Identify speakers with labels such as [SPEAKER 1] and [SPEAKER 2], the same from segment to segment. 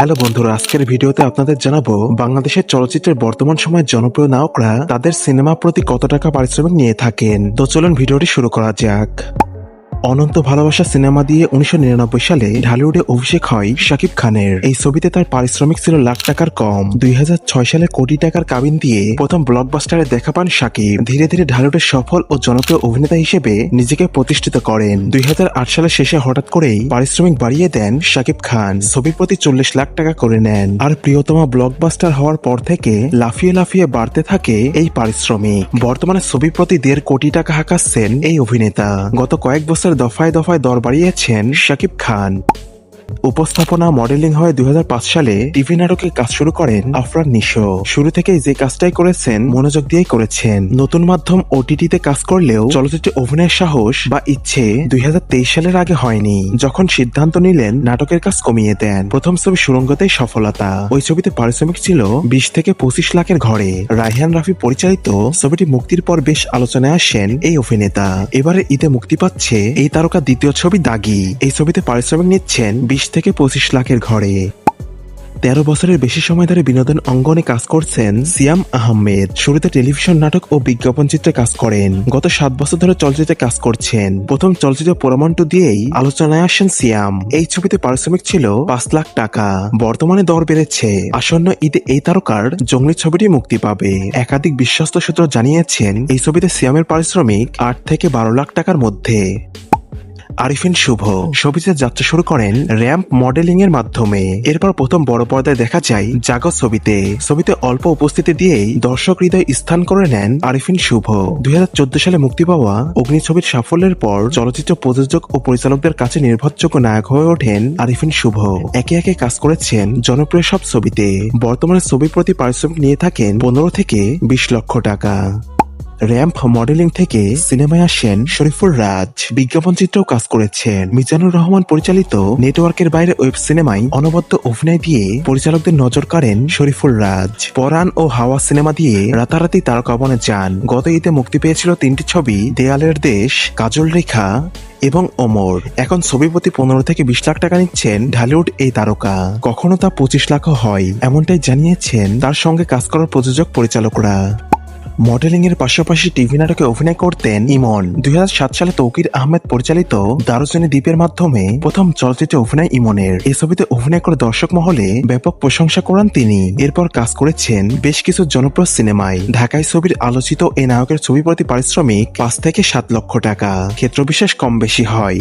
[SPEAKER 1] Hello বন্ধুরা, আজকের ভিডিওতে আপনাদের জানাব, বাংলাদেশের চলচ্চিত্রের বর্তমান সময়ের জনপ্রিয় নায়করা তাদের সিনেমা প্রতি কত টাকা পারিশ্রমিক নিয়ে থাকেন? তো চলুন ভিডিওটি শুরু করা যাক। অনন্ত ভালোবাসা সিনেমা দিয়ে উনিশশো নিরানব্বই সালে ঢালিউডে অভিষেক হয় শাকিব খানের। এই ছবিতে তার পারিশ্রমিক ছিল লাখ টাকার কম। দুই সালে কোটি টাকার কাবিন দিয়ে প্রথম ব্লকবাস্টারে দেখা পান শাকিব। ধীরে ধীরে ঢালিউডের সফল ও জনপ্রিয় অভিনেতা হিসেবে নিজেকে প্রতিষ্ঠিত করেন। দুই সালের শেষে হঠাৎ করেই পারিশ্রমিক বাড়িয়ে দেন শাকিব খান। ছবির প্রতি চল্লিশ লাখ টাকা করে নেন। আর প্রিয়তমা ব্লকবাস্টার হওয়ার পর থেকে লাফিয়ে লাফিয়ে বাড়তে থাকে এই পারিশ্রমিক। বর্তমানে ছবির প্রতি দেড় কোটি টাকা হাঁকাচ্ছেন এই অভিনেতা। গত কয়েক বছর দফায় দফায় দর বাড়িয়েছেন শাকিব খান। উপস্থাপনা মডেলিং হয়ে দুই হাজার পাঁচ সালে। টিভি নাটকে কাজ শুরু করেন আফরান নিশো। শুরু থেকেই যে কাজটাই করেছেন, মনোযোগ দিয়েই করেছেন। নতুন মাধ্যম ওটিটিতে কাজ করলেও চলচ্চিত্রে অভিনয়ের সাহস বা ইচ্ছে দুই সালের আগে হয়নি। যখন সিদ্ধান্ত নিলেন, নাটকের কাজ কমিয়ে দেন। প্রথম ছবি সুরঙ্গতেই সফলতা। ওই ছবিতে পারিশ্রমিক ছিল বিশ থেকে পঁচিশ লাখের ঘরে। রায়হান রাফি পরিচালিত ছবিটি মুক্তির পর বেশ আলোচনায় আসেন এই অভিনেতা। এবারে ঈদে মুক্তি পাচ্ছে এই তারকা দ্বিতীয় ছবি দাগি। এই ছবিতে পারিশ্রমিক নিচ্ছেন বিশ থেকে পঁচিশ লাখের ঘরে। তেরো বছরের বেশি সময় ধরে বিনোদন অঙ্গনে কাজ করছেন সিয়াম আহমেদ। শুরুতে টেলিভিশন নাটক ও বিজ্ঞাপন চিত্রে কাজ করেন। গত সাত বছর ধরে চলচ্চিত্রে কাজ করছেন। প্রথম চলচ্চিত্র পোরামন্টু দিয়েই আলোচনায় আসেন সিয়াম। এই ছবিতে পারিশ্রমিক ছিল পাঁচ লাখ টাকা। বর্তমানে দর বেড়েছে। আসন্ন ঈদে এই তারকার জঙ্গলি ছবিটি মুক্তি পাবে। একাধিক বিশ্বস্ত সূত্র জানিয়েছেন, এই ছবিতে সিয়ামের পারিশ্রমিক আট থেকে বারো লাখ টাকার মধ্যে। আরিফিন শুভ। ছবিতে যাত্রা শুরু করেন র্যাম্প মডেলিং এর মাধ্যমে। এরপর প্রথম বড় পর্দায় দেখা যায় জাগত ছবিতে। ছবিতে অল্প উপস্থিতি দিয়েই দর্শক হৃদয় স্থান করে নেন আরিফিন শুভ। দুই হাজার চোদ্দ সালে মুক্তি পাওয়া অগ্নি ছবির সাফল্যের পর চলচ্চিত্র প্রযোজক ও পরিচালকদের কাছে নির্ভরযোগ্য নায়ক হয়ে ওঠেন আরিফিন শুভ। একে একে কাজ করেছেন জনপ্রিয় সব ছবিতে। বর্তমানে ছবির প্রতি পারিশ্রমিক নিয়ে থাকেন পনেরো থেকে বিশ লক্ষ টাকা। র্যাম্প মডেলিং থেকে সিনেমায় আসেন শরীফুল রাজ। বিজ্ঞাপন চিত্রেও কাজ করেছেন। মিজানুর রহমান পরিচালিত নেটওয়ার্কের বাইরে ওয়েব সিনেমায় অনবদ্য অভিনয় দিয়ে পরিচালকদের নজর কাড়েন শরীফুল রাজ। পরাণ ও হাওয়া সিনেমা দিয়ে রাতারাতি তারকা বনে যান। গত ঈদে মুক্তি পেয়েছিল তিনটি ছবি, দেয়ালের দেশ, কাজল রেখা এবং ওমর। এখন ছবি প্রতি পনেরো থেকে বিশ লাখ টাকা নিচ্ছেন ঢালিউড এই তারকা। কখনো তা পঁচিশ লাখও হয়, এমনটাই জানিয়েছেন তার সঙ্গে কাজ করার প্রযোজক পরিচালকরা। মডেলিং এর পাশাপাশি টিভি নাটকে অভিনয় করতেন ইমন। দুই হাজার সাত সালে তৌকির আহমেদ পরিচালিত দারুজনী দ্বীপের মাধ্যমে প্রথম চলচ্চিত্রে অভিনয় ইমনের। এই ছবিতে অভিনয় করে দর্শক মহলে ব্যাপক প্রশংসা করান তিনি। এরপর কাজ করেছেন বেশ কিছু জনপ্রিয় সিনেমায়। ঢাকায় ছবির আলোচিত এ নায়কের ছবি প্রতি পারিশ্রমিক পাঁচ থেকে সাত লক্ষ টাকা। ক্ষেত্রবিশেষ কম বেশি হয়।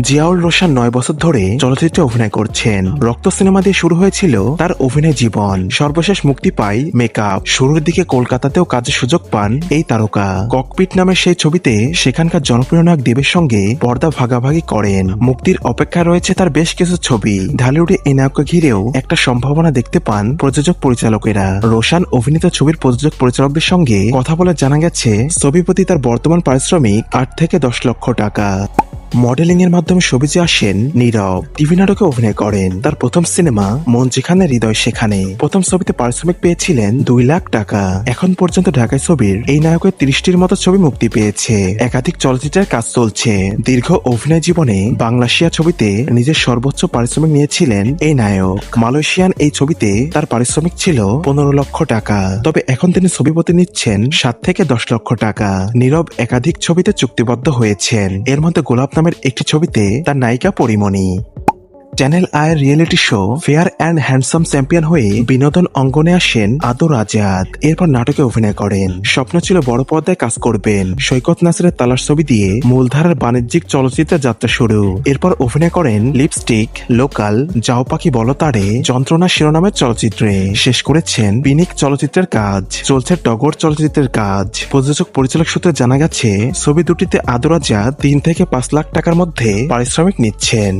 [SPEAKER 1] জিয়াউল রোশান নয় বছর ধরে চলচ্চিত্রে অভিনয় করছেন। রক্ত সিনেমা দিয়ে শুরু হয়েছিল তার অভিনয় জীবন। সর্বশেষ মুক্তি পায় মেকআপ। শুরুর দিকে কলকাতাতেও কাজের সুযোগ পান এই তারকা। ককপিট নামের সেই ছবিতে সেখানকার জনপ্রিয় নায়ক দেবের সঙ্গে পর্দা ভাগাভাগি করেন। মুক্তির অপেক্ষায় রয়েছে তার বেশ কিছু ছবি। ঢালিউডে এই নায়ককে ঘিরেও একটা সম্ভাবনা দেখতে পান প্রযোজক পরিচালকেরা। রোশান অভিনীত ছবির প্রযোজক পরিচালকদের সঙ্গে কথা বলে জানা গেছে ছবি প্রতি তার বর্তমান পারিশ্রমিক আট থেকে দশ লক্ষ টাকা। মডেলিং এর মাধ্যমে সবিজে আসেন নীরব। টিভি নাটকে অভিনয় করেন। তার প্রথম সিনেমা, মন যেখানে, হৃদয় সেখানে। প্রথম ছবিতে পারিশ্রমিক পেয়েছিলেন দুই লাখ টাকা। এখন পর্যন্ত ঢাকায় ছবির এই নায়কের তিরিশটির মতো ছবি মুক্তি পেয়েছে। একাধিক চলচ্চিত্রের কাজ চলছে। দীর্ঘ অভিনয় জীবনে বাংলাশিয়া ছবিতে নিজের সর্বোচ্চ পারিশ্রমিক নিয়েছিলেন এই নায়ক। মালয়েশিয়ান এই ছবিতে তার পারিশ্রমিক ছিল পনেরো লক্ষ টাকা। তবে এখন তিনি ছবিপতি নিচ্ছেন সাত থেকে দশ লক্ষ টাকা। নীরব একাধিক ছবিতে চুক্তিবদ্ধ হয়েছেন। এর মধ্যে গোলাপ নামের একটি ছবিতে তার নায়িকা পরিমণি। চ্যানেল আয়ের reality show fair and handsome champion হয়ে বিনোদন অঙ্গনে আসেন আদর আজাদ এরপর নাটকে অভিনয় করেন। স্বপ্ন ছিল বড় পর্দায় কাজ করবেন। সৈকত নাসিরের তালাশ ছবি দিয়ে মূলধারার বাণিজ্যিক চলচ্চিত্রে যাত্রা শুরু। এরপর অভিনয় করেন লিপস্টিক, লোকাল যাও পাখি বলতারে, যন্ত্রণা শিরোনামের চলচ্চিত্রে। শেষ করেছেন পিনিক চলচ্চিত্রের কাজ। চলছে টগর চলচ্চিত্রের কাজ। প্রযোজক পরিচালক সূত্রে জানা গেছে, ছবি দুটিতে আদর আজাদ তিন থেকে পাঁচ লাখ টাকার মধ্যে পারিশ্রমিক নিচ্ছেন।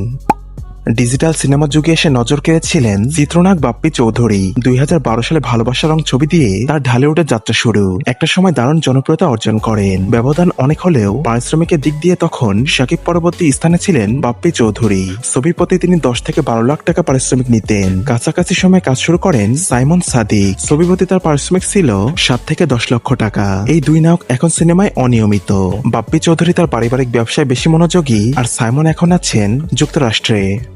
[SPEAKER 1] ডিজিটাল সিনেমার যুগে এসে নজর কেড়েছিলেন চিত্রনায়ক বাপ্পি চৌধুরী। দুই হাজার বারো সালে ভালোবাসা রং ছবি দিয়ে তার ঢালিউডের যাত্রা শুরু। একটা সময় দারুণ জনপ্রিয়তা অর্জন করেন। ব্যবধান অনেক হলেও পারিশ্রমিকের দিক দিয়ে তখন সাকিব পরবর্তী স্থানে ছিলেন বাপ্পি চৌধুরী। ছবির প্রতি তিনি দশ থেকে বারো লাখ টাকা পারিশ্রমিক নিতেন। কাছাকাছি সময় কাজ শুরু করেন সাইমন সাদিক। ছবি প্রতি তার পারিশ্রমিক ছিল সাত থেকে দশ লক্ষ টাকা। এই দুই নায়ক এখন সিনেমায় অনিয়মিত। বাপ্পি চৌধুরী তার পারিবারিক ব্যবসায় বেশি মনোযোগী আর সাইমন এখন আছেন যুক্তরাষ্ট্রে।